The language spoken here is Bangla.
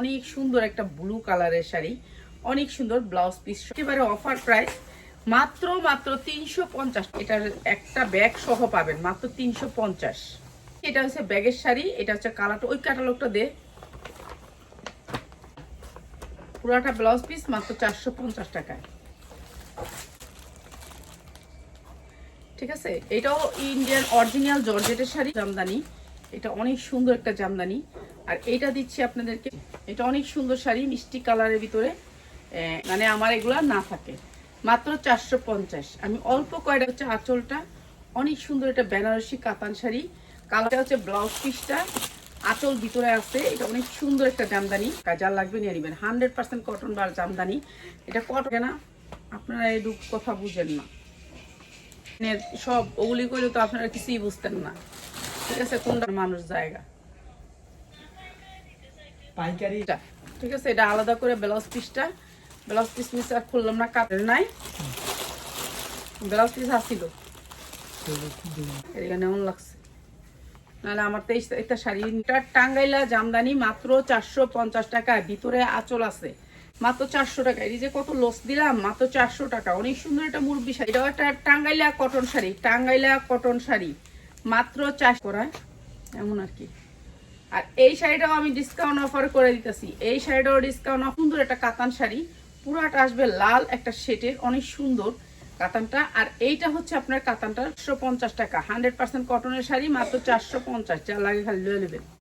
অনেক সুন্দর একটা ব্লু কালারের শাড়ি, অনেক সুন্দর ব্লাউজ পিস একেবারে অফার প্রাইস মাত্র মাত্র তিনশো পঞ্চাশ। এটার একটা ব্যাগ সহ পাবেন, মাত্র তিনশো পঞ্চাশ। এটা হচ্ছে ব্যাগের শাড়ি, এটা হচ্ছে কালারটা ওই ক্যাটালগটা দে। পুরাটা ব্লাউজ পিস মাত্র চারশো পঞ্চাশ টাকায়। ঠিক আছে? এটাও ইন্ডিয়ান অরিজিনাল জর্জেটের শাড়ি, জামদানি। এটা অনেক সুন্দর একটা জামদানি। আর এটা দিচ্ছি আপনাদেরকে। এটা অনেক সুন্দর শাড়ি, মিষ্টি কালারের ভিতরে। মানে আমার এগুলা না থাকে। মাত্র চারশো পঞ্চাশ। আমি অল্প কয়টা হচ্ছে আঁচলটা। অনেক সুন্দর একটা বেনারসি কাতান শাড়ি। কালারটা হচ্ছে ব্লাউজ পিসটা। আঁচল ভিতরে আছে। এটা অনেক সুন্দর একটা জামদানি। যার লাগবে, নিয়ে নেবেন। হান্ড্রেড পার্সেন্ট কটন বা জামদানি। এটা কটন না আপনারা এই কথা বুঝেন না। সব ওগুলি করলে তো আপনারা কিছুই বুঝতেন না। ঠিক আছে কোনটা মানুষ জায়গা? পাইকারি। এটা। ঠিক আছে এটা আলাদা করে ব্লাউজ পিসটা। ব্লাউজ পিস মিস আর খুললাম না কাপড় নাই। ব্লাউজ পিস আসছিল এখানে লাগছে। নাহলে আমার তো এই- একটা শাড়ি এটা টাঙ্গাইলা জামদানি মাত্র চারশো পঞ্চাশ টাকা ভিতরে আঁচল আছে। মাত্র চারশো টাকা। এই যে কত লস দিলাম মাত্র চারশো টাকা। অনেক সুন্দর একটা মুরব্বী শাড়ি। এটাও একটা টাঙ্গাইলা কটন শাড়ি। টাঙ্গাইলা কটন শাড়ি। মাত্র চাষ করা এমন আর কি। আর এই শাড়িটাও আমি ডিসকাউন্ট অফার করে দিতেছি। এই শাড়িটাও ডিসকাউন্ট সুন্দর একটা কাতান শাড়ি। পুরাটা আসবে লাল একটা সেটের অনেক সুন্দর কাতানটা। আর এইটা হচ্ছে আপনার কাতানটা চারশো পঞ্চাশ টাকা। হান্ড্রেড পার্সেন্ট কটনের শাড়ি, মাত্র চারশো পঞ্চাশ। যা লাগে খালি লয়ে নেবেন।